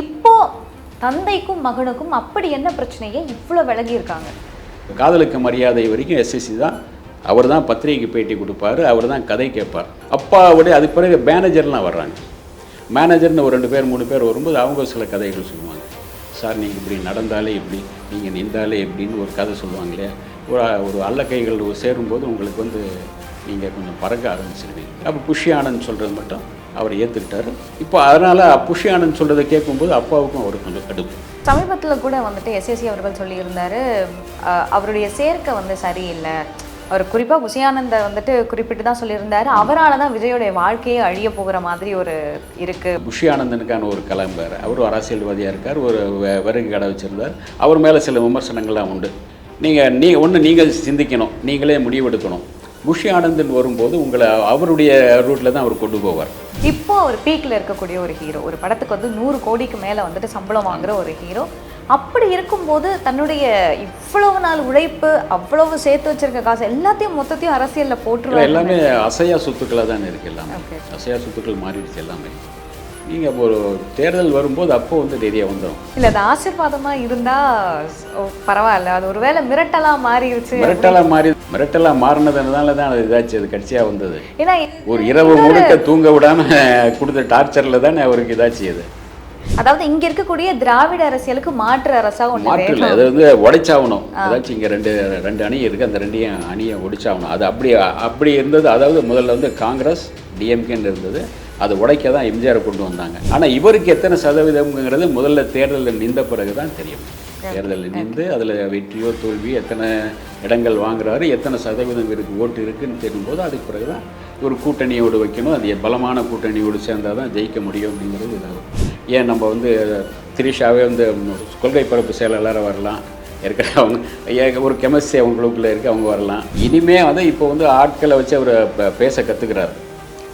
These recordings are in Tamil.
இப்போ தந்தைக்கும் மகனுக்கும் அப்படி என்ன பிரச்சனையே இவ்வளோ விலகி இருக்காங்க காதலுக்கு மரியாதை வரைக்கும் எஸ்எஸ்சி தான். அவர் தான் பத்திரிகைக்கு பேட்டி கொடுப்பாரு அவர் தான் கதை கேட்பார். அப்பாவுடைய அதுக்கு பிறகு மேனேஜர்லாம் வர்றாங்க. மேனேஜர்னு ஒரு ரெண்டு பேர் மூணு பேர் வரும்போது அவங்க சில கதைகள் சொல்லுவாங்க. சார் நீங்கள் இப்படி நடந்தாலே இப்படி நீங்கள் நின்றாலே எப்படின்னு ஒரு கதை சொல்லுவாங்க இல்லையா ஒரு ஒரு அல்லக்கைகள் சேரும்போது உங்களுக்கு வந்து நீங்கள் கொஞ்சம் பறக்க ஆரம்பிச்சிருவீங்க. அப்போ புஷி ஆனந்த் சொல்கிறது மட்டும் அவர் ஏற்றுக்கிட்டாரு இப்போ அதனால் புஷி ஆனந்த் சொல்கிறத கேட்கும்போது அப்பாவுக்கும் அவர் கொஞ்சம் கடுப்பு. சமீபத்தில் கூட வந்துட்டு எஸ்எஸ்சி அவர்கள் சொல்லியிருந்தாரு அவருடைய சேர்க்கை வந்து சரியில்லை. அவர் குறிப்பாக புஷியானந்த வந்துட்டு குறிப்பிட்டு தான் சொல்லியிருந்தாரு. அவரால் தான் விஜயோடைய வாழ்க்கையே அழிய போகிற மாதிரி ஒரு இருக்கு. புஷி ஆனந்தனுக்கான ஒரு கலம்பர் அவரும் அரசியல்வாதியாக இருக்கார் ஒரு விறகு கடை வச்சுருந்தார். அவர் மேலே சில விமர்சனங்கள்லாம் உண்டு. நீங்கள் நீ ஒன்று நீங்கள் சிந்திக்கணும். நீங்களே முடிவெடுக்கணும். புஷி ஆனந்தன் வரும்போது உங்களை அவருடைய ரூட்டில் தான் அவர் கொண்டு போவார். இப்போ ஒரு பீக்ல இருக்கக்கூடிய ஒரு ஹீரோ ஒரு படத்துக்கு வந்து நூறு கோடிக்கு மேலே வந்துட்டு சம்பளம் வாங்குற ஒரு ஹீரோ. அப்படி இருக்கும்போது தன்னுடைய இவ்வளவு நாள் உழைப்பு அவ்வளவு சேர்த்து வச்சிருக்க காசு எல்லாத்தையும் மொத்தத்தையும் அரசியல்ல போட்டுருவாரு எல்லாமே அசையா சொத்துக்களாக தான் இருக்குது எல்லாமே. அசையா சொத்துக்கள் மாறிடுச்சு எல்லாமே. நீங்கள் ஒரு தேர்தல் வரும்போது அப்போ வந்து நிறைய வந்துடும் இல்ல அது ஆசீர்வாதமா இருந்தா ஓ, பரவாயில்ல. அது ஒருவேளை மிரட்டலா மாறிடுச்சு மிரட்டலாக மாறி மிரட்டலாக மாறினதுனால தான் அது இதாச்சு அது கட்சியாக வந்தது. ஏன்னா ஒரு இரவு முழுக்க தூங்க விடாமல் கொடுத்த டார்ச்சரில் தானே அவருக்கு இதாச்சு அது. அதாவது இங்க இருக்கக்கூடிய திராவிட அரசியலுக்கு மாற்று அரசா ஒண்ணு மாற்று இல்லை அது வந்து உடைச்சாகணும். ஏதாச்சும் இங்கே ரெண்டு ரெண்டு அணி இருக்குது அந்த ரெண்டையும் அணியை உடைச்சாகணும். அது அப்படி அப்படி இருந்தது. அதாவது முதல்ல வந்து காங்கிரஸ் டிஎம்கேன்னு இருந்தது. அதை உடைக்க தான் எம்ஜிஆர் கொண்டு வந்தாங்க. ஆனால் இவருக்கு எத்தனை சதவீதம்ங்கிறது முதல்ல தேர்தலில் நின்ற பிறகு தான் தெரியும். தேர்தலில் நின்று அதில் வெற்றியோ தோல்வி எத்தனை இடங்கள் வாங்குறாரு எத்தனை சதவீதம் இருக்கு ஓட்டு இருக்குன்னு தெரியும்போது அதுக்கு பிறகு தான் ஒரு கூட்டணியோடு வைக்கணும். அது பலமான கூட்டணியோடு சேர்ந்தால் தான் ஜெயிக்க முடியும் அப்படிங்கிறது இதாகும். ஏன் நம்ம வந்து திரிஷாவே வந்து கொள்கை பரப்பு செயலாளராக வரலாம். ஏற்கனவே அவங்க ஏ- ஒரு கெமிஸ்ட்ரி அவங்களுக்குள்ள இருக்கு அவங்க வரலாம். இனிமே வந்து இப்போ வந்து ஆட்களை வச்சு அவர் பேச கற்றுக்கிறாரு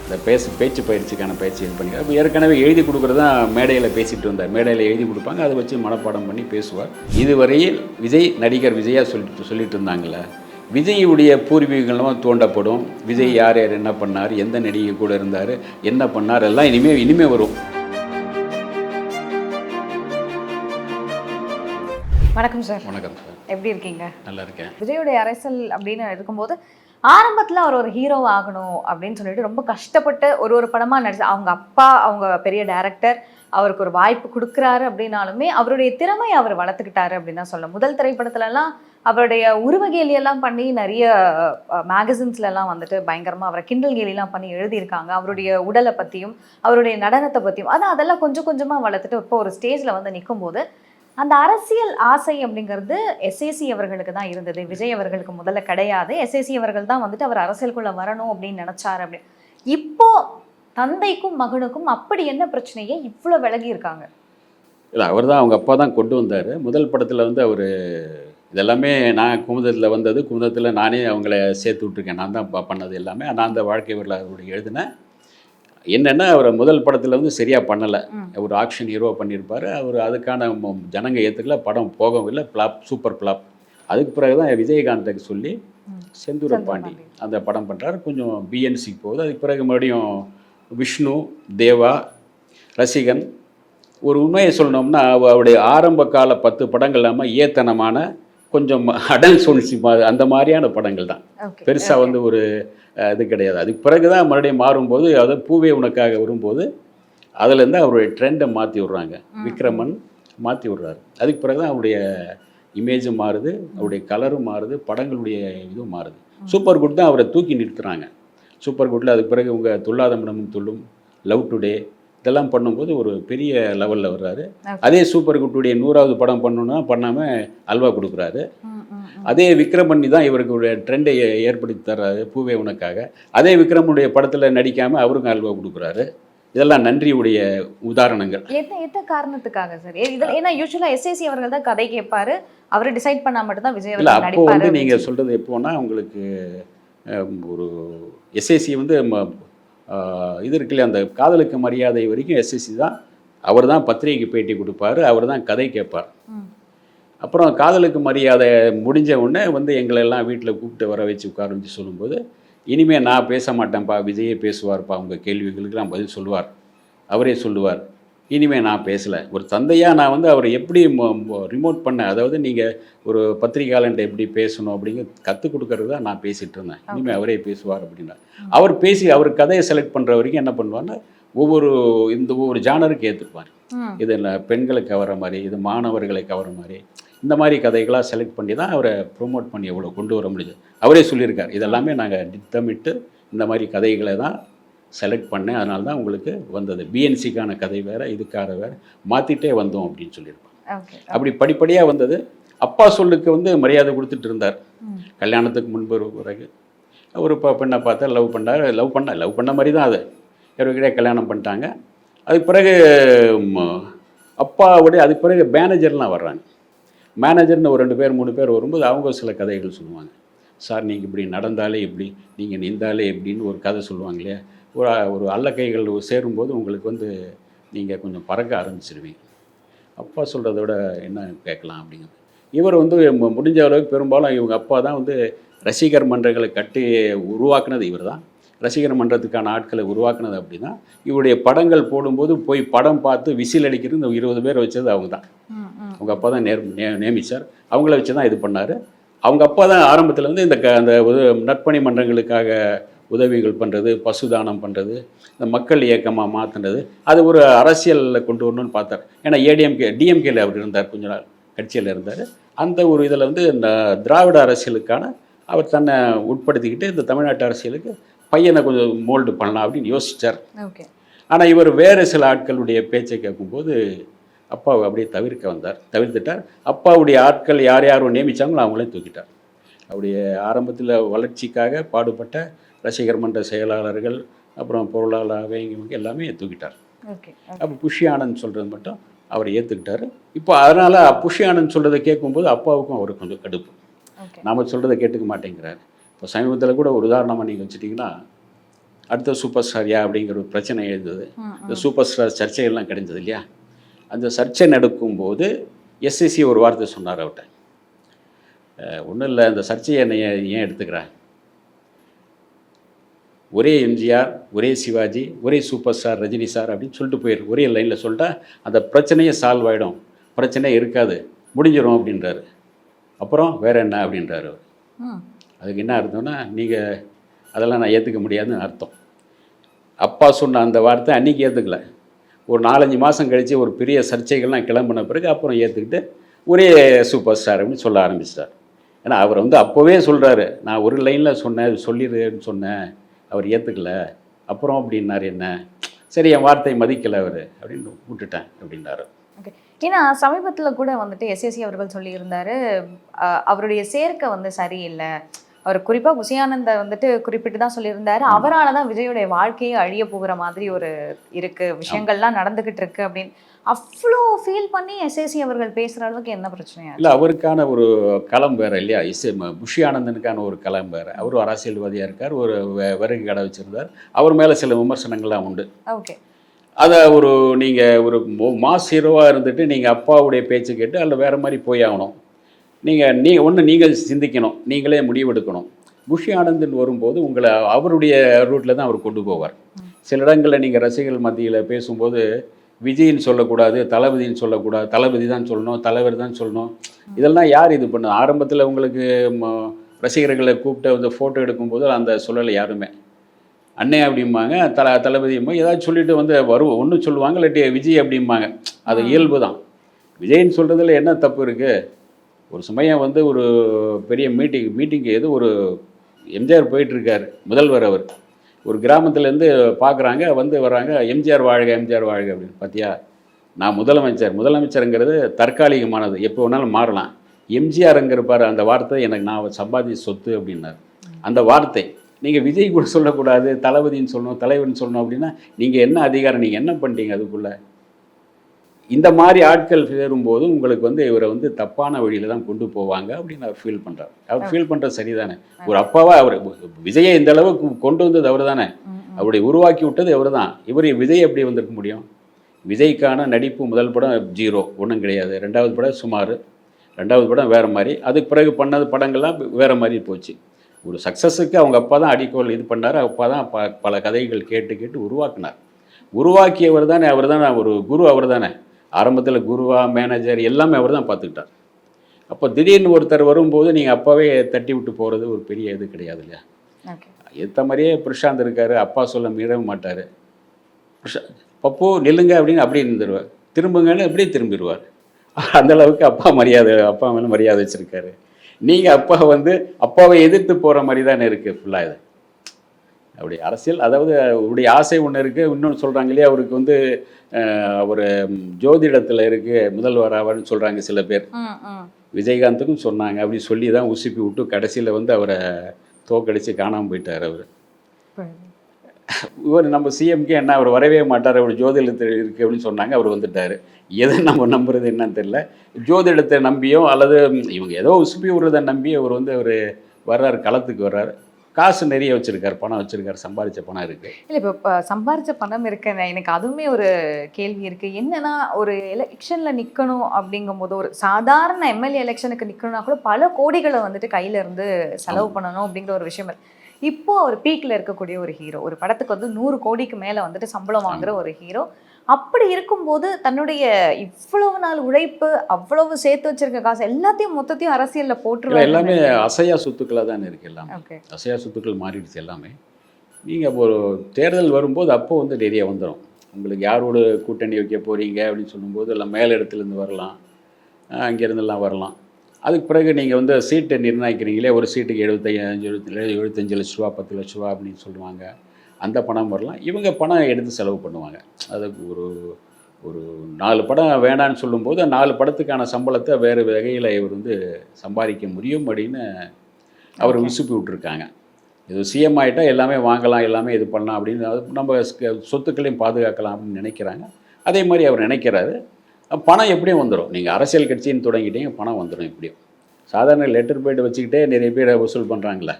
இந்த பேசு பேச்சு பயிற்சிக்கான பயிற்சி இது பண்ணி அப்போ ஏற்கனவே எழுதி கொடுக்குறது தான் மேடையில் பேசிட்டு வந்தார். மேடையில் எழுதி கொடுப்பாங்க. அதை வச்சு மனப்பாடம் பண்ணி பேசுவார். இதுவரையில் விஜய் நடிகர் விஜயா சொல்லிட்டு சொல்லிட்டு இருந்தாங்கல்ல விஜயுடைய பூர்வீகங்களும் தோண்டப்படும். விஜய் யார் யார் என்ன பண்ணார் எந்த நடிகை கூட இருந்தார் என்ன பண்ணார் எல்லாம் இனிமேல் இனிமேல் வரும். வணக்கம் சார். வணக்கம் சார். எப்படி இருக்கீங்க? நல்லா இருக்கேன். விஜயோடைய அரசியல் அப்படின்னு இருக்கும்போது ஆரம்பத்தில் அவர் ஒரு ஹீரோ ஆகணும் அப்படின்னு சொல்லிட்டு ரொம்ப கஷ்டப்பட்டு ஒரு ஒரு படமாக நடிச்சு அவங்க அப்பா அவங்க பெரிய டைரக்டர் அவருக்கு ஒரு வாய்ப்பு கொடுக்குறாரு அப்படின்னாலுமே அவருடைய திறமையை அவர் வளர்த்துக்கிட்டாரு அப்படின்னு தான் சொல்லணும். முதல் திரைப்படத்துலலாம் அவருடைய உருவ கேலியெல்லாம் பண்ணி நிறைய மேகசின்ஸ்லலாம் வந்துட்டு பயங்கரமாக அவரை கிண்டல் கேலிலாம் பண்ணி எழுதியிருக்காங்க. அவருடைய உடலை பற்றியும் அவருடைய நடனத்தை பற்றியும் அதான் அதெல்லாம் கொஞ்சம் கொஞ்சமாக வளர்த்துட்டு இப்போ ஒரு ஸ்டேஜில் வந்து நிக்கும்போது அந்த அரசியல் ஆசை அப்படிங்கிறது எஸ்ஏசி அவர்களுக்கு தான் இருந்தது. விஜய் அவர்களுக்கு முதல்ல கிடையாது. எஸ்ஏசி அவர்கள் தான் வந்துட்டு அவர் அரசியலுக்குள்ள வரணும் அப்படின்னு நினைச்சாரு அப்படி. இப்போ தந்தைக்கும் மகனுக்கும் அப்படி என்ன பிரச்சனையை இவ்வளோ விலகி இருக்காங்க? இல்லை அவர் தான் அவங்க அப்பா தான் கொண்டு வந்தார். முதல் படத்தில் வந்து அவர் இதெல்லாமே நான் குமுதத்தில் வந்தது. குமுதத்தில் நானே அவங்கள சேர்த்து விட்ருக்கேன் நான் தான் பண்ணது எல்லாமே. நான் அந்த வாழ்க்கை வரலாறு எழுதினேன் என்னென்னா அவர் முதல் படத்தில் வந்து சரியாக பண்ணலை. ஒரு ஆக்ஷன் ஹீரோ பண்ணியிருப்பார் அவர் அதுக்கான ஜனங்க ஏற்றுக்கல படம் போகவில்லை ஃப்ளாப் சூப்பர் ஃப்ளாப் அதுக்கு பிறகு தான் விஜயகாந்துக்கு சொல்லி. செந்தூர பாண்டி. அந்த படம் பண்ணுறாரு கொஞ்சம் பிஎன்சிக்கு போகுது அதுக்கு பிறகு மறுபடியும் விஷ்ணு தேவா ரசிகன் ஒரு உண்மையை சொல்லணும்னா அவ- அவருடைய ஆரம்ப கால பத்து படங்கள் இல்லாமல் ஏத்தனமான கொஞ்சம் அடல் சொன்சி அந்த மாதிரியான படங்கள் தான். பெருசாக வந்து ஒரு இது கிடையாது. அதுக்கு பிறகு தான் மறுபடியும் மாறும்போது அதாவது பூவே உனக்காக வரும்போது அதுலேருந்து அவருடைய ட்ரெண்டை மாற்றி விட்றாங்க. விக்ரமன் மாற்றி விட்றாரு. அதுக்கு பிறகு தான் அவருடைய இமேஜும் மாறுது அவருடைய கலரும் மாறுது படங்களுடைய இதுவும் மாறுது. சூப்பர் குட் தான் அவரை தூக்கி நிறுத்துறாங்க. சூப்பர் குட்டில் அதுக்கு பிறகு உங்கள் துள்ளாத மனமும் துள்ளும். லவ் டுடே இதெல்லாம் பண்ணும்போது ஒரு பெரிய லெவலில் வர்றாரு. அதே சூப்பர் குட்டுடைய நூறாவது படம் பண்ணணும்னா பண்ணாமல் அல்வா கொடுக்குறாரு. அதே விக்ரமணி தான் இவருக்கு ட்ரெண்டை ஏற்படுத்தி தர்றாரு பூவே உனக்காக. அதே விக்ரமுடைய படத்தில் நடிக்காமல் அவருக்கும் அல்வா கொடுக்குறாரு. இதெல்லாம் நன்றியுடைய உதாரணங்கள். என்ன என்ன காரணத்துக்காக சார் இதில் ஏன்னா யூஸ்வலாக எஸ்ஏசி அவர்கள் தான் கதை கேட்பாரு. அவர் டிசைட் பண்ணா மட்டும் தான் விஜய் இல்லை அப்போ வந்து நீங்கள் சொல்கிறது எப்போன்னா உங்களுக்கு ஒரு எஸ்எஸ்சி வந்து இது இருக்கு இல்லையா அந்த காதலுக்கு மரியாதை வரைக்கும் எஸ்எஸ்சி தான் அவர் தான் பத்திரிகைக்கு பேட்டி கொடுப்பாரு அவர் தான் கதை கேட்பார். அப்புறம் காதலுக்கு மரியாதை முடிஞ்ச உடனே வந்து எங்களை எல்லாம் வீட்டில் கூப்பிட்டு வர வச்சு உட்கார வச்சு சொல்லும்போது இனிமேல் நான் பேச மாட்டேன்ப்பா விஜயே பேசுவார்ப்பா உங்கள் கேள்விகளுக்கெல்லாம் பதில் சொல்லுவார். அவரே சொல்லுவார். இனிமேல் நான் பேசலை. ஒரு தந்தையாக நான் வந்து அவரை எப்படி ரிமோட் பண்ணேன் அதாவது நீங்கள் ஒரு பத்திரிகையாளன்ட்ட எப்படி பேசணும் அப்படிங்கிற கற்றுக் கொடுக்கறது தான் நான் பேசிகிட்டு இருந்தேன். இனிமேல் அவரே பேசுவார் அப்படின்னா. அவர் பேசி அவர் கதையை செலக்ட் பண்ணுற வரைக்கும் என்ன பண்ணுவார்னா ஒவ்வொரு இந்த ஒவ்வொரு ஜானருக்கு ஏற்றுப்பார் ம். இது இல்லை பெண்களை கவர மாதிரி இது மாணவர்களை கவர மாதிரி இந்த மாதிரி கதைகளாக செலக்ட் பண்ணி தான் அவரை ப்ரொமோட் பண்ணி எவ்வளோ கொண்டு வர முடியுது. அவரே சொல்லியிருக்கார். இதெல்லாமே நாங்கள் திட்டமிட்டு இந்த மாதிரி கதைகளை தான் செலக்ட் பண்ணேன். அதனால தான் உங்களுக்கு வந்தது. பிஎன்சிக்கான கதை வேறு இதுக்காக வேறு. மாற்றிட்டே வந்தோம் அப்படின்னு சொல்லியிருப்பாங்க. அப்படி படிப்படியாக வந்தது. அப்பா சொல்லுக்கு வந்து மரியாதை கொடுத்துட்டு இருந்தார். கல்யாணத்துக்கு முன்பு பிறகு. ஒரு ப பெண்ணை பார்த்தா லவ் பண்ணார். லவ் பண்ண லவ் பண்ண மாதிரி தான் அது. இவர்கிட்ட கல்யாணம் பண்ணிட்டாங்க. அதுக்கு பிறகு அப்பாவுடைய அதுக்கு பிறகு மேனேஜர்லாம் வர்றாங்க. மேனேஜர்னு ஒரு ரெண்டு பேர் மூணு பேர் வரும்போது அவங்க சில கதைகள் சொல்லுவாங்க. சார் நீங்கள் இப்படி நடந்தாலே இப்படி நீங்கள் நின்றாலே எப்படின்னு ஒரு கதை சொல்லுவாங்க இல்லையா? ஒரு ஒரு அல்லக்கைகள் சேரும்போது உங்களுக்கு வந்து நீங்கள் கொஞ்சம் பறக்க ஆரம்பிச்சிருவீங்க. அப்பா சொல்கிறத விட என்ன கேட்கலாம் அப்படிங்கிறது. இவர் வந்து முடிஞ்ச அளவுக்கு பெரும்பாலும் இவங்க அப்பா தான் வந்து ரசிகர் மன்றங்களை கட்டி உருவாக்குனது இவர் தான் ரசிகர் மன்றத்துக்கான ஆட்களை உருவாக்குனது அப்படின்னா இவருடைய படங்கள் போடும்போது போய் படம் பார்த்து விசில் அடிக்கிறது இந்த இருபது பேரை வச்சது அவங்க தான். அவங்க அப்பா தான் நேர் நே நியமித்தார் அவங்கள வச்சு தான் இது பண்ணார். அவங்க அப்பா தான் ஆரம்பத்தில் வந்து இந்த க அந்த நற்பணி மன்றங்களுக்காக உதவிகள் பண்ணுறது பசுதானம் பண்ணுறது இந்த மக்கள் இயக்கமாக மாற்றினது அது ஒரு அரசியலில் கொண்டு வரணும்னு பார்த்தார். ஏன்னா ஏடிஎம்கே டிஎம்கேல அவர் இருந்தார் கொஞ்ச நாள் கட்சியில் இருந்தார். அந்த ஒரு இதில் வந்து இந்த திராவிட அரசியலுக்கான அவர் தன்னை உட்படுத்திக்கிட்டு இந்த தமிழ்நாட்டு அரசியலுக்கு பையனை கொஞ்சம் மோல்டு பண்ணலாம் அப்படின்னு யோசித்தார் ஓகே. ஆனால் இவர் வேறு சில ஆட்களுடைய பேச்சை கேட்கும்போது அப்பாவை அப்படியே தவிர்க்க வந்தார். தவிர்த்துட்டார். அப்பாவுடைய ஆட்கள் யார் யார் நியமித்தாங்களோ அவங்களையும் தூக்கிட்டார். அவருடைய ஆரம்பத்தில் வளர்ச்சிக்காக பாடுபட்ட ரசிகர் மன்ற செயலாளர்கள் அப்புறம் பொருளாளர் இவங்க எல்லாமே தூக்கிட்டார் ஓகே அப்போ புஷி ஆனந்த் சொல்கிறது மட்டும் அவர் ஏற்றுக்கிட்டாரு இப்போ அதனால் புஷி ஆனந்த் சொல்கிறத கேட்கும்போது அப்பாவுக்கும் அவருக்கு கொஞ்சம் கடுப்பு. நாம் சொல்கிறத கேட்டுக்க மாட்டேங்கிறார். இப்போ சமீபத்தில் கூட ஒரு உதாரணமாக நீங்கள் வச்சுட்டிங்கன்னா அடுத்த சூப்பர் ஸ்டார்யா அப்படிங்கிற ஒரு பிரச்சனை எழுந்தது. இந்த சூப்பர் ஸ்டார் சர்ச்சைகள்லாம் கிடைந்தது இல்லையா? அந்த சர்ச்சை நடக்கும்போது எஸ்எஸ்சி ஒரு வார்த்தை சொன்னார் அவர்கிட்ட. ஒன்றும் இல்லை அந்த சர்ச்சையை என்னை ஏன் ஏன் எடுத்துக்கிறேன் ஒரே எம்ஜிஆர் ஒரே சிவாஜி ஒரே சூப்பர் ஸ்டார் ரஜினி சார் அப்படின்னு சொல்லிட்டு போயிரு. ஒரே லைனில் சொல்லிட்டா அந்த பிரச்சனையே சால்வ் ஆகிடும் பிரச்சனையே இருக்காது. முடிஞ்சிடும் அப்படின்றாரு. அப்புறம் வேற என்ன அப்படின்றாரு அதுக்கு என்ன அர்த்தம்னா நீங்கள் அதெல்லாம் நான் ஏற்றுக்க முடியாதுன்னு அர்த்தம். அப்பா சொன்ன அந்த வார்த்தை அன்றைக்கி ஏற்றுக்கல ஒரு நாலஞ்சு மாதம் கழித்து ஒரு பெரிய சர்ச்சைகள்லாம் கிளம்பின பிறகு அப்புறம் ஏற்றுக்கிட்டு ஒரே சூப்பர் ஸ்டார் அப்படின்னு சொல்ல ஆரம்பிச்சிட்டார். ஏன்னா அவர் வந்து அப்போவே சொல்கிறாரு நான் ஒரு லைனில் சொன்னேன் சொல்லிடுன்னு சொன்னேன். அவர் ஏற்றுக்கல அப்புறம் அப்படின்னாரு என்ன? சரி என் வார்த்தை மதிக்கலை அவர். அப்படின்னு விட்டுட்டேன் அப்படின்னாரு. ஓகே ஏன்னா சமீபத்தில் கூட வந்துட்டு எஸ்எஸ்சி அவர்கள் சொல்லியிருந்தாரு அவருடைய சேர்க்கை வந்து சரியில்லை. அவர் குறிப்பாக புசியானந்த வந்துட்டு குறிப்பிட்டு தான் சொல்லியிருந்தாரு. அவரால தான் விஜயோடைய வாழ்க்கையே அழிய போகிற மாதிரி ஒரு இருக்கு. விஷயங்கள்லாம் நடந்துகிட்டு இருக்கு அப்படின்னு. அவ்வளோ ஃபீல் பண்ணி எஸ்எஸ்சி அவர்கள் பேசுற அளவுக்கு என்ன பிரச்சனையா இல்லை அவருக்கான ஒரு களம் வேறு இல்லையா? இசை புஷி ஆனந்தனுக்கான ஒரு களம் வேறு. அவரும் அரசியல்வாதியாக இருக்கார். ஒரு விறகு கடை வச்சுருந்தார். அவர் மேலே சில விமர்சனங்கள்லாம் உண்டு. ஓகே. அதை ஒரு நீங்கள் ஒரு மாஸ் ஹீரோவாக இருந்துட்டு நீங்கள் அப்பாவுடைய பேச்சு கேட்டு அதில் வேறு மாதிரி போய் ஆகணும். நீங்கள் நீ ஒன்று நீங்கள் சிந்திக்கணும். நீங்களே முடிவெடுக்கணும். குஷி ஆனந்தன் வரும்போது உங்களை அவருடைய ரூட்டில் தான் அவர் கொண்டு போவார். சில இடங்களில் நீங்கள் ரசிகர்கள் மத்தியில் பேசும்போது விஜயின்னு சொல்லக்கூடாது தளபதின்னு சொல்லக்கூடாது தளபதி தான் சொல்லணும் தலைவர் தான் சொல்லணும். இதெல்லாம் யார் இது பண்ண ஆரம்பத்தில் உங்களுக்கு ம- ரசிகர்களை கூப்பிட்டு வந்து ஃபோட்டோ எடுக்கும்போது அந்த சொல்லலை யாருமே. அண்ணே அப்படிம்பாங்க தல தளபதி ஏதாவது சொல்லிட்டு வந்து வருவோம் ஒன்று சொல்லுவாங்க இல்லாட்டி விஜய் அப்படிம்பாங்க. அது இயல்பு தான். விஜய்ன்னு சொல்கிறதுல என்ன தப்பு இருக்குது ஒரு சமயம் வந்து ஒரு பெரிய மீட்டிங் மீட்டிங்கு எது ஒரு எம்ஜிஆர் போயிட்டுருக்கார் முதல்வர் அவர். ஒரு கிராமத்துலேருந்து பார்க்குறாங்க வந்து வர்றாங்க எம்ஜிஆர் வாழ்க எம்ஜிஆர் வாழ்க அப்படின்னு. பார்த்தியா நான் முதலமைச்சர். முதலமைச்சருங்கிறது தற்காலிகமானது. எப்போ வேணாலும் மாறலாம். எம்ஜிஆருங்கிற பாரு அந்த வார்த்தை எனக்கு நான் சம்பாதி சொத்து அப்படின்னார். அந்த வார்த்தை. நீங்கள் விஜய் கூட சொல்லக்கூடாது தளபதின்னு சொல்லணும் தலைவர்னு சொல்லணும் அப்படின்னா நீங்கள் என்ன அதிகாரம் நீங்கள் என்ன பண்ணிட்டீங்க அதுக்குள்ளே? இந்த மாதிரி ஆட்கள் சேரும்போது உங்களுக்கு வந்து இவரை வந்து தப்பான வழியில தான் கொண்டு போவாங்க அப்படின்னு அவர் ஃபீல் பண்ணுறாரு அவர் ஃபீல் பண்ணுறது சரிதானே? ஒரு அப்பாவா அவர் விஜயை இந்த அளவுக்கு கொண்டு வந்தது அவர் தானே அவருடைய உருவாக்கி விட்டது அவர் தான் இவர் விஜய் எப்படி வந்திருக்க முடியும்? விஜய்க்கான நடிப்பு முதல் படம் ஜீரோ ஒன்றும் கிடையாது. ரெண்டாவது படம் சுமார் ரெண்டாவது படம் வேறு மாதிரி. அதுக்கு பிறகு பண்ணது படங்கள்லாம் வேறு மாதிரி போச்சு. ஒரு சக்ஸஸுக்கு அவங்க அப்பா தான் அடிக்கோல் இது பண்ணார். அப்பா தான் ப பல கதைகள் கேட்டு கேட்டு உருவாக்குனார். உருவாக்கியவர் தானே அவர் தானே ஒரு குரு அவர் தானே ஆரம்பத்தில் குருவா மேனேஜர் எல்லாமே அவர் தான் பார்த்துக்கிட்டார். அப்போ திடீர்னு ஒருத்தர் வரும்போது நீங்கள் அப்பாவே தட்டி விட்டு போகிறது ஒரு பெரிய இது கிடையாது இல்லையா? ஏற்ற மாதிரியே பிரசாந்த் இருக்காரு அப்பா சொல்ல மீறவே மாட்டார். பிரசா பப்பு நில்லுங்க அப்படின்னு அப்படியே இருந்துருவார் திரும்புங்கன்னு அப்படியே திரும்பிடுவார். அந்த அளவுக்கு அப்பா மரியாதை அப்பா மேலே மரியாதை வச்சுருக்காரு. நீங்கள் அப்பா வந்து அப்பாவை எதிர்த்து போகிற மாதிரி தானே இருக்குது ஃபுல்லாக இது. அப்படி அரசியல் அதாவது அவருடைய ஆசை ஒன்று இருக்குது இன்னொன்று சொல்கிறாங்க இல்லையா அவருக்கு வந்து அஹ், ஒரு ஜோதிடத்தில் இருக்குது முதல்வர் ஆவார்னு சொல்கிறாங்க சில பேர். விஜயகாந்துக்கும் சொன்னாங்க. அப்படி சொல்லி தான் உசுப்பி விட்டு கடைசியில் வந்து அவரை தோக்கடிச்சு காணாமல் போயிட்டார் அவர். இவர் நம்ம சிஎம்கே என்ன அவர் வரவே மாட்டார் அவர் ஜோதிடத்தில் இருக்குது அப்படின்னு சொன்னாங்க அவர் வந்துட்டார். எதை நம்ம நம்புறது என்னன்னு தெரியல. ஜோதிடத்தை நம்பியோ அல்லது இவங்க ஏதோ உசுப்பி விடுறதை நம்பி அவர் வந்து அவர் வர்றாரு களத்துக்கு வர்றாரு. காசு நிறைய வச்சுருக்காரு பணம் வச்சுருக்காரு சம்பாதிச்ச பணம் இருக்குது இல்ல இப்போ சம்பாரிச்ச பணம் இருக்கு. எனக்கு அதுவுமே ஒரு கேள்வி இருக்கு. என்னன்னா ஒரு எலெக்ஷன்ல நிக்கணும் அப்படிங்கும்போது ஒரு சாதாரண எம்எல்ஏ எலெக்ஷனுக்கு நிக்கணும்னா கூட பல கோடிகளை வந்துட்டு கையில இருந்து செலவு பண்ணணும் அப்படிங்கிற ஒரு விஷயம் இருக்கு. இப்போ ஒரு பீக்ல இருக்கக்கூடிய ஒரு ஹீரோ ஒரு படத்துக்கு வந்து நூறு கோடிக்கு மேல வந்துட்டு சம்பளம் வாங்குற ஒரு ஹீரோ அப்படி இருக்கும்போது தன்னுடைய இவ்வளவு நாள் உழைப்பு அவ்வளவு சேர்த்து வச்சிருக்க காசு எல்லாத்தையும் மொத்தத்தையும் அரசியல்ல போட்டுருவாங்க எல்லாமே அசையா சொத்துக்களாக தானே இருக்குது எல்லாமே. ஓகே. அசையா சொத்துக்கள் மாறிடுச்சு எல்லாமே. நீங்கள் ஒரு தேர்தல் வரும்போது அப்போ வந்து நிறைய வந்துடும் உங்களுக்கு யாரோட கூட்டணி வைக்க போகிறீங்க அப்படின்னு சொல்லும்போது எல்லாம் மேல் இடத்துலேருந்து வரலாம். அஹ் அங்கேருந்தெல்லாம் வரலாம். அதுக்கு பிறகு நீங்கள் வந்து சீட்டை நிர்ணயிக்கிறீங்களே ஒரு சீட்டுக்கு எழுபத்தைஞ்சு எழுபத்தி எழுபத்தஞ்சு லட்ச ரூபா பத்து லட்ச ரூபா அப்படின்னு சொல்லுவாங்க. அந்த பணம் வரலாம். இவங்க பணம் எடுத்து செலவு பண்ணுவாங்க. அதுக்கு ஒரு ஒரு நாலு படம் வேணான்னு சொல்லும்போது நாலு படத்துக்கான சம்பளத்தை வேறு வகையில் இவர் வந்து சம்பாதிக்க முடியும் அப்படின்னு அவர். விசுப்பி விட்டுருக்காங்க. இது சிஎம் ஆகிட்டா எல்லாமே வாங்கலாம் எல்லாமே இது பண்ணலாம் அப்படின்னு நம்ம சொத்துக்களையும் பாதுகாக்கலாம் அப்படின்னு நினைக்கிறாங்க. அதே மாதிரி அவர் நினைக்கிறாரு பணம் எப்படியும் வந்துடும் நீங்கள் அரசியல் கட்சின்னு தொடங்கிட்டீங்க பணம் வந்துடும் எப்படியும்? சாதாரண லெட்டர் பேட் வச்சுக்கிட்டே நிறைய பேர் வசூல் பண்ணுறாங்களே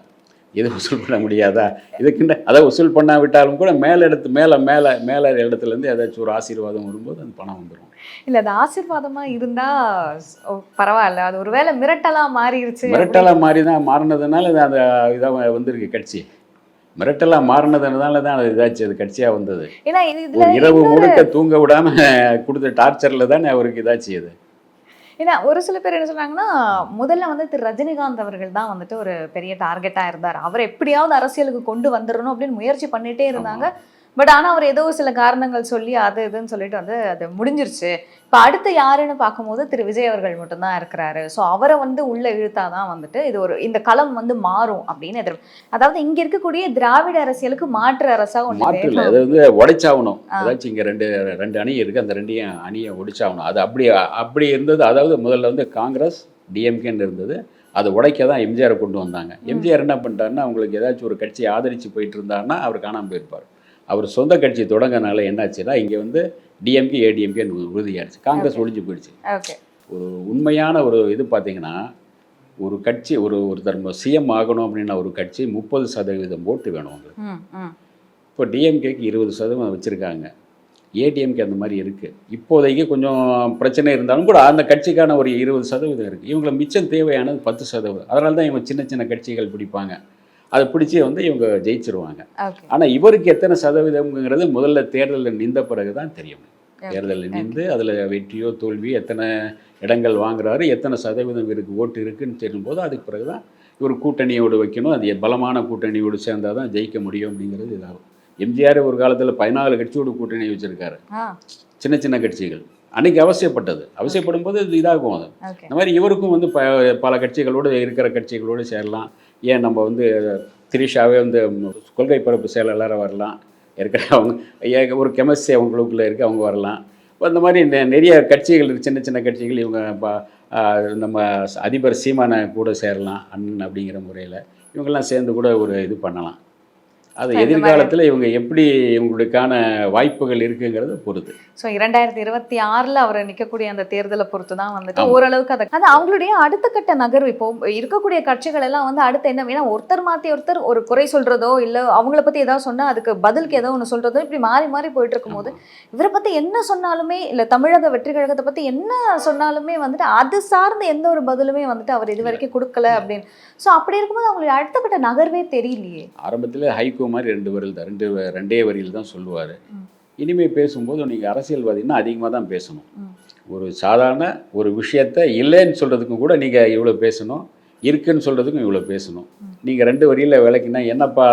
இது வசூல் பண்ண முடியாதா? இதுக்குன்னு அதை வசூல் பண்ணாவிட்டாலும் கூட மேல் இடத்து மேலே மேலே மேலே இடத்துலேருந்து ஏதாச்சும் ஒரு ஆசீர்வாதம் வரும்போது அந்த பணம் வந்துடும் இல்ல அது ஆசீர்வாதமா இருந்தா ஸ்- ஓ, பரவாயில்ல. அது ஒருவேளை மிரட்டலா மாறிடுச்சு மிரட்டலாக மாறி தான் மாறினதுனால இது அந்த இதாக வந்திருக்கு கட்சி. மிரட்டலாக மாறினதுனால தான் அது இதாச்சு அது கட்சியாக வந்தது. ஏன்னா ஒரு இரவு முழுக்க தூங்க விடாம கொடுத்த டார்ச்சரில் தானே அவருக்கு இதாச்சு அது ஏன்னா ஒரு சில பேர் என்ன சொன்னாங்கன்னா முதல்ல வந்து திரு. ரஜினிகாந்த் அவர்கள் தான் வந்துட்டு ஒரு பெரிய டார்கெட்டாக இருந்தார். அவர் எப்படியாவது அரசியலுக்கு கொண்டு வந்துடணும் அப்படின்னு முயற்சி பண்ணிட்டே இருந்தாங்க. பட் ஆனா அவர் ஏதோ சில காரணங்கள் சொல்லி அது இதுன்னு சொல்லிட்டு வந்து அது முடிஞ்சிருச்சு. இப்போ அடுத்து யாருன்னு பார்க்கும்போது திரு விஜய் அவர்கள் மட்டும்தான் இருக்கிறாரு. ஸோ அவரை வந்து உள்ள இழுத்தாதான் வந்துட்டு இது ஒரு இந்த களம் வந்து மாறும் அப்படின்னு எதிர் அதாவது இங்க இருக்கக்கூடிய திராவிட அரசியலுக்கு மாற்று அரசா ஒன்று மாற்று இல்லை. அது வந்து உடைச்சாகணும். அதாச்சும் இங்கே ரெண்டு ரெண்டு அணி இருக்குது அந்த ரெண்டையும் அணியை உடைச்சாகணும். அது அப்படி அப்படி இருந்தது. அதாவது முதல்ல வந்து காங்கிரஸ் டிஎம்கேன்னு இருந்தது. அதை உடைக்க தான் எம்ஜிஆரை கொண்டு வந்தாங்க. எம்ஜிஆர் என்ன பண்ணிட்டாருன்னா அவங்களுக்கு ஏதாச்சும் ஒரு கட்சியை ஆதரித்து போயிட்டு இருந்தாருன்னா அவர் காணாமல் போயிருப்பார். அவர் சொந்த கட்சி தொடங்கனால என்னாச்சுன்னா இங்கே வந்து டிஎம்கே ஏடிஎம்கேன்னு உறுதியாயிருச்சு காங்கிரஸ் ஒழிஞ்சு போயிடுச்சு. ஒரு உண்மையான ஒரு இது பார்த்தீங்கன்னா ஒரு கட்சி ஒரு ஒருத்தர் சிஎம் ஆகணும் அப்படின்னா ஒரு கட்சி முப்பது சதவீதம் ஓட்டு வேணும் ம் இப்போ டிஎம்கேக்கு இருபது சதவீதம் வச்சுருக்காங்க. ஏடிஎம்கே அந்த மாதிரி இருக்குது இப்போதைக்கு கொஞ்சம் பிரச்சனை இருந்தாலும் கூட அந்த கட்சிக்கான ஒரு இருபது சதவீதம் இருக்குது இவங்களை மிச்சம் தேவையானது பத்து சதவீதம். அதனால தான் இவங்க சின்ன சின்ன கட்சிகள் பிடிப்பாங்க. அதை பிடிச்சி வந்து இவங்க ஜெயிச்சிருவாங்க. ஆனால் இவருக்கு எத்தனை சதவீதம்ங்கிறது முதல்ல தேர்தலில் நின்ற பிறகு தான் தெரியும் தேர்தலில் நின்று அதில் வெற்றியோ தோல்வியோ எத்தனை இடங்கள் வாங்குறாரு எத்தனை சதவீதம் இவருக்கு ஓட்டு இருக்குன்னு தெரியும்போது அதுக்கு பிறகு தான் இவர் கூட்டணியோடு வைக்கணும். அது பலமான கூட்டணியோடு சேர்ந்தால் தான் ஜெயிக்க முடியும் அப்படிங்கிறது இதாகும். எம்ஜிஆர் ஒரு காலத்தில் பதினாலு கட்சியோடு கூட்டணி வச்சுருக்காரு. சின்ன சின்ன கட்சிகள். அன்னைக்கு அவசியப்பட்டது. அவசியப்படும் போது இது இதாகும் அது. இந்த மாதிரி இவருக்கும் வந்து ப பல கட்சிகளோடு இருக்கிற கட்சிகளோடு சேரலாம். ஏன் நம்ம வந்து திரிஷாவே வந்து கொள்கை பரப்பு செயலாளராக வரலாம். ஏற்கனவே அவங்க ஏ- ஒரு கெமிஸ்ட்ரி அவங்களுக்குள்ளே இருக்குது அவங்க வரலாம். அந்த மாதிரி நெ- நிறைய கட்சிகள் சின்ன சின்ன கட்சிகள் இவங்க நம்ம அதிபர் சீமானை கூட சேரலாம் அண்ணன் அப்படிங்கிற முறையில். இவங்கெல்லாம் சேர்ந்து கூட ஒரு இது பண்ணலாம். அது எதிர்காலத்தில் இவங்க எப்படி இவங்களுக்கான வாய்ப்புகள் இருக்குங்கிறத பொறுத்து. ஸோ இரண்டாயிரத்தி இருபத்தி ஆறில் அவர் நிற்கக்கூடிய அந்த தேர்தலை பொறுத்து தான் வந்துட்டு. ஓரளவுக்கு அதை அது அவங்களுடைய அடுத்த கட்ட நகர்வு. இப்போ இருக்கக்கூடிய கட்சிகள் எல்லாம் வந்து அடுத்து என்ன வேணா ஒருத்தர் மாற்றி ஒருத்தர் ஒரு குறை சொல்றதோ இல்லை அவங்கள பற்றி ஏதாவது சொன்னால் அதுக்கு பதிலுக்கு ஏதோ ஒன்று சொல்றதோ இப்படி மாறி மாறி போயிட்டு இருக்கும்போது இவரை பற்றி என்ன சொன்னாலுமே இல்லை தமிழக வெற்றி கழகத்தை பற்றி என்ன சொன்னாலுமே வந்துட்டு அது சார்ந்த எந்த ஒரு பதிலுமே வந்துட்டு அவர் இது வரைக்கும் கொடுக்கல அப்படின்னு. ஸோ அப்படி இருக்கும்போது அவங்களுடைய அடுத்த கட்ட நகர்வே தெரியலையே. ஆரம்பத்தில் ஹைகோ மாதிரி ரெண்டு வரியில் தான் ரெண்டு ரெண்டே வரியில் தான் சொல்லுவார். இனிமேல் பேசும்போது நீங்கள் அரசியல்வாதின்னா அதிகமாக தான் பேசணும். ஒரு சாதாரண ஒரு விஷயத்த இல்லைன்னு சொல்கிறதுக்கும் கூட நீங்கள் இவ்வளோ பேசணும். இருக்குன்னு சொல்கிறதுக்கும் இவ்வளோ பேசணும். நீங்கள் ரெண்டு வரியில் விளக்கினா என்னப்பா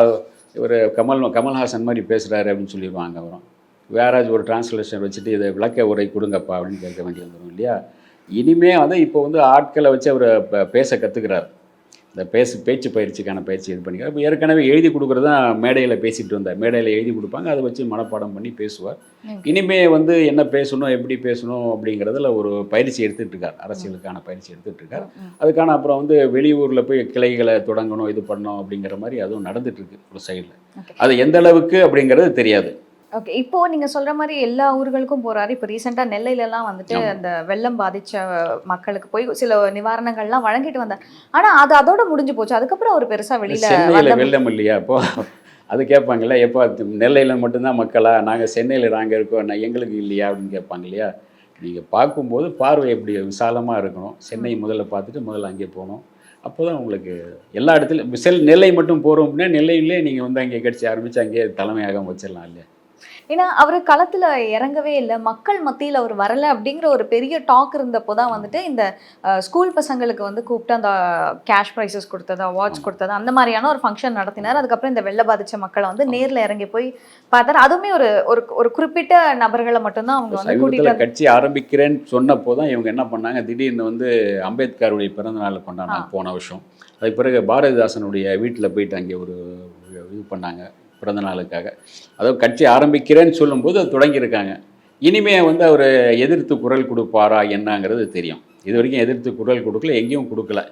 இவர் கமல் கமல்ஹாசன் மாதிரி பேசுகிறாரு அப்படின்னு சொல்லிடுவாங்க வரும். வேறாச்சும் ஒரு டிரான்ஸ்லேஷன் வச்சுட்டு இதை விளக்க உரை கொடுங்கப்பா அப்படின்னு கேட்க வேண்டியது வரும் இல்லையா? இனிமே வந்து இப்போ வந்து ஆட்களை வச்சு அவர் பேச கற்றுக்கிறார் இந்த பேசு பேச்சு பயிற்சிக்கான பயிற்சி இது பண்ணிக்கிறார் இப்போ ஏற்கனவே எழுதி கொடுக்குறது தான் மேடையில் பேசிட்டு இருந்தார். மேடையில் எழுதி கொடுப்பாங்க. அதை வச்சு மனப்பாடம் பண்ணி பேசுவார். இனிமே வந்து என்ன பேசணும் எப்படி பேசணும் அப்படிங்கிறதுல ஒரு பயிற்சி எடுத்துட்டு இருக்கார். அரசியலுக்கான பயிற்சி ம். அதுக்கான அப்புறம் வந்து வெளியூரில் போய் கிளைகளை தொடங்கணும் இது பண்ணணும் அப்படிங்கிற மாதிரி அதுவும் நடந்துட்டு இருக்கு ஒரு சைடில். அது எந்த அளவுக்கு அப்படிங்கிறது தெரியாது. ஓகே இப்போ நீங்க சொல்ற மாதிரி எல்லா ஊர்களுக்கும் போறாரு. இப்போ ரீசெண்டா நெல்லையில எல்லாம் வந்துட்டு. அந்த வெள்ளம் பாதிச்ச மக்களுக்கு போய் சில நிவாரணங்கள்லாம் வழங்கிட்டு வந்தார். ஆனா அது அதோட முடிஞ்சு போச்சு. அதுக்கப்புறம் அவர் பெருசா வெளியில வெள்ளம் இல்லையா? அப்போ அது கேட்பாங்கல்ல எப்போ நெல்லையில் மட்டும்தான் மக்களா? நாங்கள் சென்னையில் நாங்கள் இருக்கோம் நான் எங்களுக்கு இல்லையா? அப்படின்னு கேட்பாங்க இல்லையா? நீங்கள் பார்க்கும்போது பார்வை எப்படி விசாலமாக இருக்கணும்? சென்னை முதல்ல பார்த்துட்டு முதல்ல அங்கே போகணும். அப்போ தான் உங்களுக்கு எல்லா இடத்துலையும் செல் நெல்லை மட்டும் போகிறோம் அப்படின்னா நெல்லையிலே நீங்கள் வந்து அங்கே கட்சி ஆரம்பித்து அங்கேயே தலைமையாக வச்சிடலாம் இல்லையா? ஏன்னா அவர் களத்துல இறங்கவே இல்லை. மக்கள் மத்தியில அவர் வரல அப்படிங்கிற ஒரு பெரிய டாக் இருந்தப்போ தான் வந்துட்டு இந்த ஸ்கூல் பசங்களுக்கு வந்து கூப்பிட்டு அந்த கேஷ் ப்ரைஸஸ் கொடுத்தது அவார்ட்ஸ் கொடுத்தது அந்த மாதிரியான ஒரு ஃபங்க்ஷன் நடத்தினார். அதுக்கப்புறம் இந்த வெள்ள பாதிச்ச மக்களை வந்து நேர்ல இறங்கி போய் பார்த்தாரு. அதுவுமே ஒரு ஒரு ஒரு குறிப்பிட்ட நபர்களை மட்டும்தான் அவங்க வந்து சமீபத்தில் கட்சி ஆரம்பிக்கிறேன்னு சொன்னப்போ தான் இவங்க என்ன பண்ணாங்க? திடீர்னு வந்து அம்பேத்கருடைய பிறந்த நாள் கொண்டாடினாங்க போன வருஷம். அதுக்கு பிறகு பாரதிதாசனுடைய வீட்டில் போயிட்டு அங்கே ஒரு இது பண்ணாங்க. பிறந்த நாளுக்காக. அதாவது கட்சி ஆரம்பிக்கிறேன்னு சொல்லும்போது அது தொடங்கியிருக்காங்க. இனிமே வந்து அவர் எதிர்த்து குரல் கொடுப்பாரா என்னங்கிறது தெரியும். இது வரைக்கும் எதிர்த்து குரல் கொடுக்கல எங்கேயும் கொடுக்கல.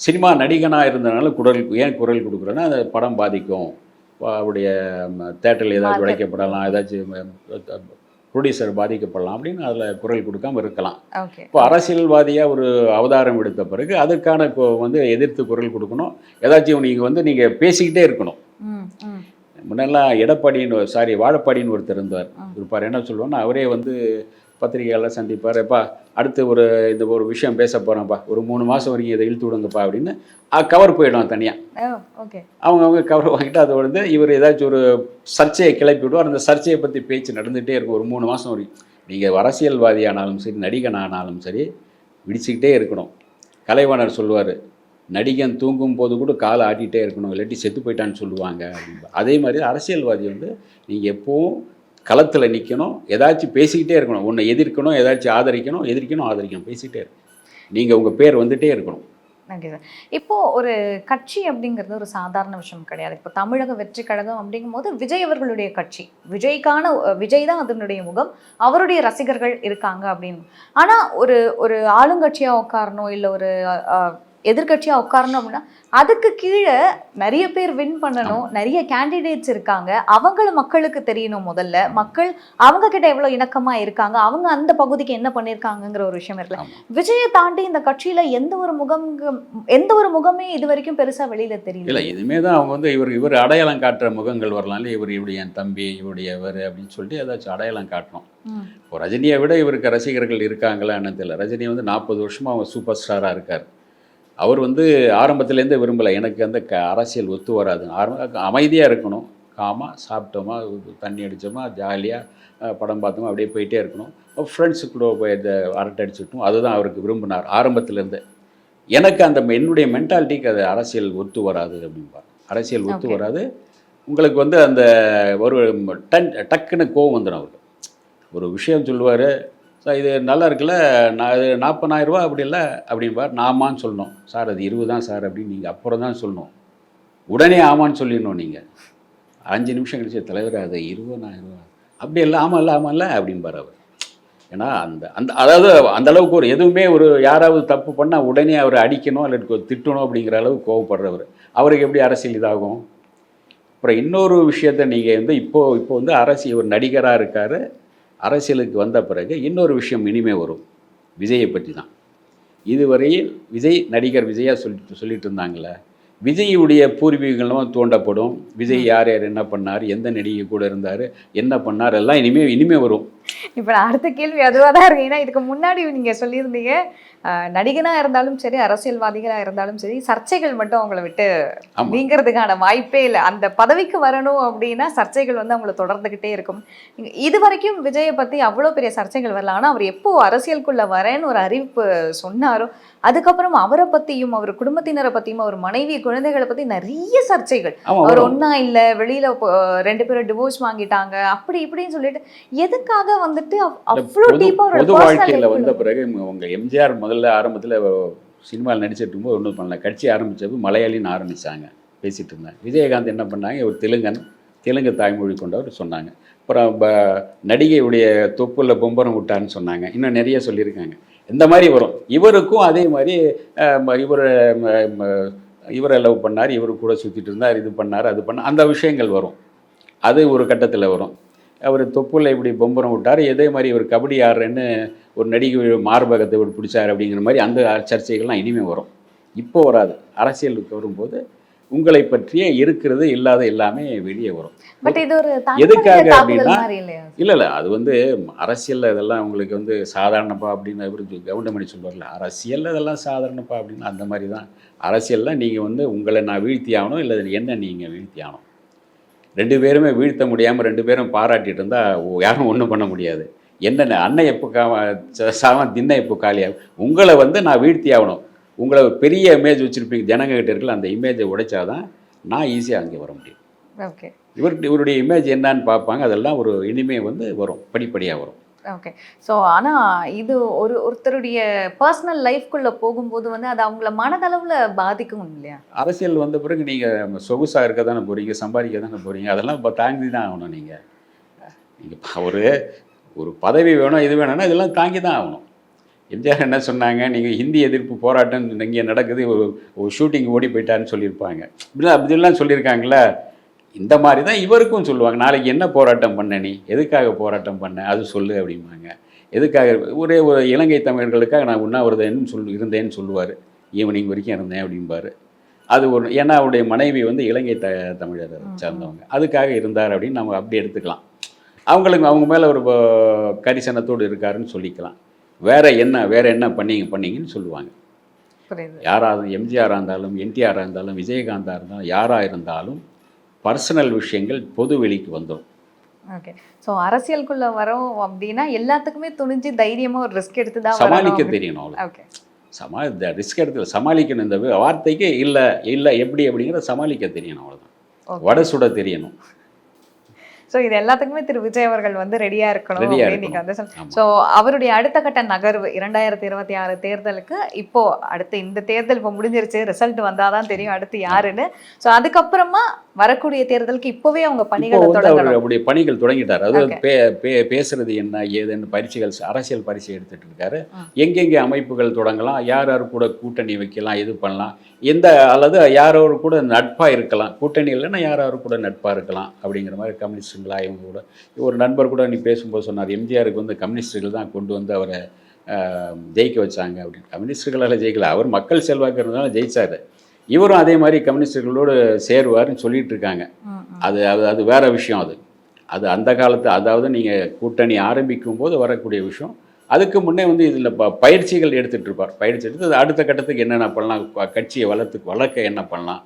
சினிமா நடிகனாக இருந்தனால குரல் ஏன் குரல் கொடுக்குறேன்னா அந்த படம் பாதிக்கும். அவருடைய தேட்டரில் ஏதாச்சும். உடைக்கப்படலாம் ஏதாச்சும் ப்ரொடியூசர் பாதிக்கப்படலாம் அப்படின்னு அதில் குரல் கொடுக்காம இருக்கலாம். இப்போ அரசியல்வாதியாக ஒரு அவதாரம் எடுத்த பிறகு அதுக்கான வந்து எதிர்த்து குரல் கொடுக்கணும். ஏதாச்சும் நீங்கள் வந்து நீங்கள் பேசிக்கிட்டே இருக்கணும். முன்னெல்லாம் எடப்பாடின்னு சாரி வாழப்பாடின்னு ஒருத்தர் இருந்தார். இருப்பார் என்ன சொல்லுவோன்னா அவரே வந்து பத்திரிகையாளர் சந்திப்பார் எப்பா அடுத்து ஒரு இந்த ஒரு விஷயம் பேச போகிறேன்ப்பா ஒரு மூணு மாதம் வரைக்கும் இதை இழுத்து விடுங்கப்பா அப்படின்னு கவர் போயிடும் தனியாக ஓ ஓகே. அவங்கவுங்க கவர் வாங்கிட்டு அதை வந்து இவர் ஏதாச்சும் ஒரு சர்ச்சையை கிளப்பி விடுவார். அந்த சர்ச்சையை பற்றி பேச்சு நடந்துகிட்டே இருக்கும் ஒரு மூணு மாதம் வரைக்கும். நீங்கள் அரசியல்வாதி ஆனாலும் சரி நடிகன் ஆனாலும் சரி விடிச்சுக்கிட்டே இருக்கணும். கலைவாணர் சொல்லுவார் நடிகன் தூங்கும் போது கூட காலை ஆட்டிகிட்டே இருக்கணும் இல்லாட்டி செத்து போயிட்டான்னு சொல்லுவாங்க. அதே மாதிரி அரசியல்வாதி வந்து நீங்கள் எப்போவும் களத்தில் நிற்கணும் ஏதாச்சும் பேசிக்கிட்டே இருக்கணும். ஒன்று எதிர்க்கணும் ஏதாச்சும் ஆதரிக்கணும் எதிர்க்கணும் ஆதரிக்கணும் பேசிக்கிட்டே இருக்கணும். நீங்கள் உங்கள் பேர் வந்துகிட்டே இருக்கணும். நன்றி சார் இப்போ ஒரு கட்சி அப்படிங்கிறது ஒரு சாதாரண விஷயம் கிடையாது. இப்போ தமிழக வெற்றி கழகம் அப்படிங்கும்போது விஜய் அவர்களுடைய கட்சி. விஜய்க்கான விஜய் தான் அதனுடைய முகம். அவருடைய ரசிகர்கள் இருக்காங்க அப்படின்னு. ஆனால் ஒரு ஒரு ஆளுங்கட்சியாக உட்காரணும் இல்லை ஒரு அஹ், எதிர்க்கட்சியா உட்காரணும் அப்படின்னா அதுக்கு கீழே நிறைய பேர் வின் பண்ணணும். நிறைய கேண்டிடேட்ஸ் இருக்காங்க. அவங்கள மக்களுக்கு தெரியணும் முதல்ல. மக்கள் அவங்க கிட்ட எவ்வளவு இணக்கமா இருக்காங்க? அவங்க அந்த பகுதிக்கு என்ன பண்ணியிருக்காங்கங்கிற ஒரு விஷயம் இருக்குல்ல. விஜயை தாண்டி இந்த கட்சியில எந்த ஒரு முகம் எந்த ஒரு முகமே இது வரைக்கும் பெருசா வெளியில தெரியல. இல்லை இதுமே தான் அவங்க வந்து இவர் இவர் அடையாளம் காட்டுற முகங்கள் வரலாம் இல்லை இவர் இவருடைய என் தம்பி இவருடைய இவர் அப்படின்னு சொல்லிட்டு ஏதாச்சும் அடையாளம் காட்டணும் இப்போ ரஜினியை விட இவருக்கு ரசிகர்கள் இருக்காங்களா என்னன்னு தெரியல. ரஜினி வந்து நாற்பது வருஷமாக அவங்க சூப்பர் ஸ்டாராக இருக்கார். அவர் வந்து ஆரம்பத்துலேருந்தே விரும்பலை. எனக்கு அந்த க அரசியல் ஒத்து வராது. ஆரம்ப அமைதியாக இருக்கணும். காமாக சாப்பிட்டோமா தண்ணி அடித்தோமா ஜாலியாக படம் பார்த்தோமா அப்படியே போயிட்டே இருக்கணும். ஃப்ரெண்ட்ஸு கூட போய் இந்த அரட்டை அடிச்சுட்டோம் அதுதான் அவருக்கு விரும்பினார் ஆரம்பத்துலேருந்தே. எனக்கு அந்த என்னுடைய மென்டாலிட்டிக்கு அது அரசியல் ஒத்து வராது அப்படிம்பார். அரசியல் ஒத்து. வராது. உங்களுக்கு வந்து அந்த ஒரு டன் டக்குன்னு கோவம் வந்துடும் அவருக்கு. ஒரு விஷயம் சொல்லுவார் சார் இது நல்லா இருக்குல்ல? நான் இது நாற்பதாயிரரூபா அப்படி இல்லை? அப்படிம்பார் நான் ஆமான்னு சொல்லணும் சார் அது இருபது தான் சார் அப்படின்னு நீங்கள் அப்புறம் தான் சொல்லணும் உடனே ஆமான்னு சொல்லிடணும் நீங்கள் அஞ்சு நிமிஷம் கழிச்சு தலைவர் அது இருபதாயிரரூபா அப்படி இல்லை ஆமாம் இல்லை ஆமாம் இல்லை அப்படிம்பார் அவர். ஏன்னா அந்த அந்த அதாவது அந்த அளவுக்கு ஒரு எதுவுமே ஒரு யாராவது தப்பு பண்ணால் உடனே அவரை அடிக்கணும் அல்லது திட்டணும் அப்படிங்கிற அளவுக்கு கோவப்படுறவர். அவருக்கு எப்படி அரசியல் இதாகும்? அப்புறம் இன்னொரு விஷயத்த நீங்கள் வந்து இப்போது இப்போ வந்து அரசியல் ஒரு நடிகராக இருக்கார். அரசியலுக்கு வந்த பிறகு இன்னொரு விஷயம் இனிமே வரும். விஜயை பற்றி தான் இதுவரையில் விஜய் நடிகர் விஜயா சொல்லிட்டு சொல்லிட்டு இருந்தாங்களே விஜயுடைய பூர்வீகங்களும் தோண்டப்படும். விஜய் யார் யார் என்ன பண்ணார் எந்த நடிகை கூட இருந்தார் என்ன பண்ணார் எல்லாம் இனிமே இனிமே வரும். இப்போ நான் அடுத்த கேள்வி அதுவாக தான் இருக்கு. ஏன்னா இதுக்கு முன்னாடி நீங்க சொல்லியிருந்தீங்க அஹ், நடிகனா இருந்தாலும் சரி அரசியல்வாதிகளா இருந்தாலும் சரி சர்ச்சைகள் மட்டும் அவங்கள விட்டு. நீங்கிறதுக்கான வாய்ப்பே இல்லை. அந்த பதவிக்கு வரணும் அப்படின்னா சர்ச்சைகள் வந்து அவங்கள தொடர்ந்துகிட்டே இருக்கும். இது வரைக்கும் விஜயை பத்தி அவ்வளோ பெரிய சர்ச்சைகள் வரல. ஆனா அவர் எப்போ அரசியலுக்குள்ள வரேன்னு ஒரு அறிவிப்பு சொன்னாரோ அதுக்கப்புறம் அவரை பத்தியும் அவர் குடும்பத்தினரை பத்தியும் அவர் மனைவி குழந்தைகளை பத்தி நிறைய சர்ச்சைகள். அவர் ஒன்னா இல்ல வெளியில ரெண்டு பேரும் டிவோர்ஸ் வாங்கிட்டாங்க அப்படி இப்படின்னு சொல்லிட்டு எதுக்காக வந்துட்டு அவ்வளோ பொது டீப்பா பொது வாழ்க்கையில் வந்த பிறகு உங்க எம்ஜிஆர் முதல்ல ஆரம்பத்தில் சினிமாவில் நடிச்சிட்டு இருக்கும்போது ஒன்றும் பண்ணல. கட்சி ஆரம்பிச்சப்போ மலையாளின்னு ஆரம்பிச்சாங்க பேசிட்டு இருந்தாங்க விஜயகாந்த் என்ன பண்ணாங்க ஒரு தெலுங்கன் தெலுங்கு தாய்மொழி கொண்டவர் சொன்னாங்க. அப்புறம் நடிகையுடைய தொப்புல பொம்பரம் விட்டான்னு சொன்னாங்க. இன்னும் நிறைய சொல்லியிருக்காங்க. இந்த மாதிரி வரும். இவருக்கும் அதே மாதிரி இவர் இவரை லவ் பண்ணார் இவர் கூட சுற்றிட்டு இருந்தார் இது பண்ணார் அது பண்ணார் அந்த விஷயங்கள் வரும். அது ஒரு கட்டத்தில் வரும். அவர் தொப்புல இப்படி பொம்பரம் விட்டார் இதே மாதிரி இவர் கபடி ஆடுறேன்னு ஒரு நடிகை மார்பகத்தை இவர் பிடிச்சார் அப்படிங்கிற மாதிரி அந்த சர்ச்சைகள்லாம் இனிமேல் வரும். இப்போ வராது. அரசியலுக்கு வரும்போது உங்களை பற்றிய இருக்கிறது இல்லாத எல்லாமே வெளியே வரும். பட் இது ஒரு எதுக்காக அப்படின்னா, இல்லை இல்லை அது வந்து அரசியலில் இதெல்லாம் உங்களுக்கு வந்து சாதாரணப்பா அப்படின்னு இவருக்கு கவுண்டமணி சொல்லுவார்ல அரசியலில் இதெல்லாம் சாதாரணப்பா அப்படின்னு அந்த மாதிரி தான். அரசியலில் நீங்கள் வந்து உங்களை நான் வீழ்த்தி ஆகணும் இல்லை என்ன நீங்கள் வீழ்த்தி ஆகணும்? ரெண்டு பேருமே வீழ்த்த முடியாமல் ரெண்டு பேரும் பாராட்டிட்டு இருந்தால் யாரும் ஒன்றும் பண்ண முடியாது. என்னென்ன அன்னை எப்போ கா சாவன் திண்ணை எப்போ காலியாகும்? உங்களை வந்து நான் வீழ்த்தி ஆகணும். உங்களை பெரிய இமேஜ் வச்சுருப்பீங்க ஜனங்க கிட்ட இருக்கல அந்த இமேஜை உடைச்சாதான் நான் ஈஸியாக அங்கே வர முடியும். ஓகே இவர் இவருடைய இமேஜ் என்னன்னு பார்ப்பாங்க அதெல்லாம் ஒரு இனிமே வந்து வரும் படிப்படியாக வரும். ஓகே ஸோ ஆனா இது ஒரு ஒருத்தருடைய பர்சனல் லைஃப்குள்ள போகும்போது வந்து அது அவங்கள மனதளவுல பாதிக்கும் இல்லையா? அரசியல் வந்த பிறகு நீங்கள் சொகுசாக இருக்க தானே போகிறீங்க சம்பாதிக்க தானே போகிறீங்க அதெல்லாம் இப்போ தாங்கி தான் ஆகணும் நீங்கள் நீங்கள் ஒரு ஒரு பதவி வேணும் இது வேணும்னா இதெல்லாம் தாங்கி தான் ஆகணும். எம்ஜிஆர் என்ன சொன்னாங்க? நீங்கள் ஹிந்தி எதிர்ப்பு போராட்டம் இங்கே நடக்குது ஒரு ஒரு ஷூட்டிங் ஓடி போயிட்டாருன்னு சொல்லியிருப்பாங்க. இப்படிலாம் அப்படிலாம் சொல்லியிருக்காங்களே இந்த மாதிரி தான் இவருக்கும் சொல்லுவாங்க நாளைக்கு என்ன போராட்டம் பண்ண நீ? எதுக்காக போராட்டம் பண்ண? அது சொல்லு அப்படிம்பாங்க. எதுக்காக? ஒரே ஒரு இலங்கை தமிழர்களுக்காக நான் உண்ணாவிரதம்னு சொல் இருந்தேன்னு சொல்லுவார். ஈவினிங் வரைக்கும் இருந்தேன் அப்படிம்பாரு. அது ஒரு ஏன்னா அவருடைய மனைவி வந்து இலங்கை த தமிழர் சார்ந்தவங்க. அதுக்காக இருந்தார் அப்படின்னு நம்ம அப்படி எடுத்துக்கலாம். அவங்களுக்கு அவங்க மேலே ஒரு கரிசனத்தோடு இருக்காருன்னு சொல்லிக்கலாம். வேற என்ன வேற என்ன பண்ணீங்க பண்ணீங்கன்னு சொல்லுவாங்க. யாராக எம்ஜிஆராக இருந்தாலும் என்டிஆராக இருந்தாலும் விஜயகாந்தா இருந்தாலும் யாராக இருந்தாலும் பர்சனல் விஷயங்கள் பொது வெளிக்கு வந்துடும் ஓகே. ஸோ அரசியலுக்குள்ள வரோம் அப்படின்னா எல்லாத்துக்குமே துணிஞ்சு தைரியமா ஒரு ரிஸ்க் எடுத்து தான் சமாளிக்க தெரியணும் அவ்வளோ ஓகே. சமா இந்த ரிஸ்க் எடுத்து சமாளிக்கணும் இந்த வார்த்தைக்கு இல்லை இல்லை எப்படி அப்படிங்கிறத சமாளிக்க தெரியணும் அவ்வளோதான். வடை சுட தெரியணும். ஸோ இது எல்லாத்துக்குமே திரு விஜய் அவர்கள் வந்து ரெடியா இருக்கணும் அப்படின்னு நீங்க வந்து ஸோ அவருடைய அடுத்த கட்ட நகர்வு இரண்டாயிரத்தி இருபத்தி ஆறு தேர்தலுக்கு இப்போ அடுத்து இந்த தேர்தல் இப்போ முடிஞ்சிருச்சு ரிசல்ட் வந்தாதான் தெரியும் அடுத்து யாருன்னு. ஸோ அதுக்கப்புறமா வரக்கூடிய தேர்தலுக்கு இப்போவே அவங்க பணிகளை வந்து அவர் தொடங்கணும். அப்படி பணிகள் தொடங்கிட்டார். அது பேசுறது என்ன ஏதுன்னு பரீட்சைகள் அரசியல் பரீட்சை எடுத்துட்டு இருக்காரு. எங்கெங்கே அமைப்புகள் தொடங்கலாம் யார் யார் கூட கூட்டணி வைக்கலாம் இது பண்ணலாம் எந்த அல்லது யாரோரு கூட நட்பாக இருக்கலாம் கூட்டணி இல்லைன்னா யார் யார் கூட நட்பாக இருக்கலாம் அப்படிங்கிற மாதிரி கம்யூனிஸ்டுங்களா இவங்க கூட. ஒரு நண்பர் கூட நீ பேசும்போது சொன்னார் எம்ஜிஆருக்கு வந்து கம்யூனிஸ்டுகள் தான் கொண்டு வந்து அவரை ஜெயிக்க வச்சாங்க. அப்படின்னு கம்யூனிஸ்டுகளால் ஜெயிக்கல. அவர் மக்கள் செல்வாக்கு ஜெயிச்சாரு. இவரும் அதே மாதிரி கம்யூனிஸ்டுகளோடு சேருவாருன்னு சொல்லிட்டு இருக்காங்க. அது அது அது வேற விஷயம் அது. அது அந்த காலத்து அதாவது நீங்கள் கூட்டணி ஆரம்பிக்கும் போது வரக்கூடிய விஷயம். அதுக்கு முன்னே வந்து இதில் ப பயிற்சிகள் எடுத்துகிட்டு இருப்பார். பயிற்சி எடுத்து அடுத்த கட்டத்துக்கு என்னென்ன பண்ணலாம்? கட்சியை வளர்த்து வளர்க்க என்ன பண்ணலாம்?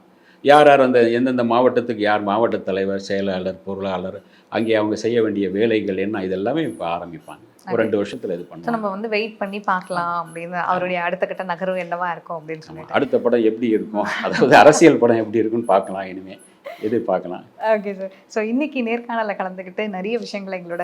யார் யார் அந்த எந்தெந்த மாவட்டத்துக்கு யார் மாவட்ட தலைவர் செயலாளர் பொருளாளர் அங்கே அவங்க செய்ய வேண்டிய வேலைகள் என்ன இதெல்லாமே இப்போ ஆரம்பிப்பாங்க. ஒரு ரெண்டு வருஷத்தில் இது பண்ணுவாங்க நம்ம வந்து வெயிட் பண்ணி பார்க்கலாம் அப்படின்னு அவருடைய அடுத்த கட்ட நகர்வு என்னவா இருக்கும் அப்படின்னு. சொல்லிட்டு. அடுத்த படம் எப்படி இருக்கும்? அதாவது அரசியல் படம் எப்படி இருக்குன்னு பார்க்கலாம் இனிமே. எதிர்பார்க்கலாம். ஓகே சார் ஸோ இன்னைக்கு நேர்காணலில் கலந்துக்கிட்டு நிறைய விஷயங்களை எங்களோட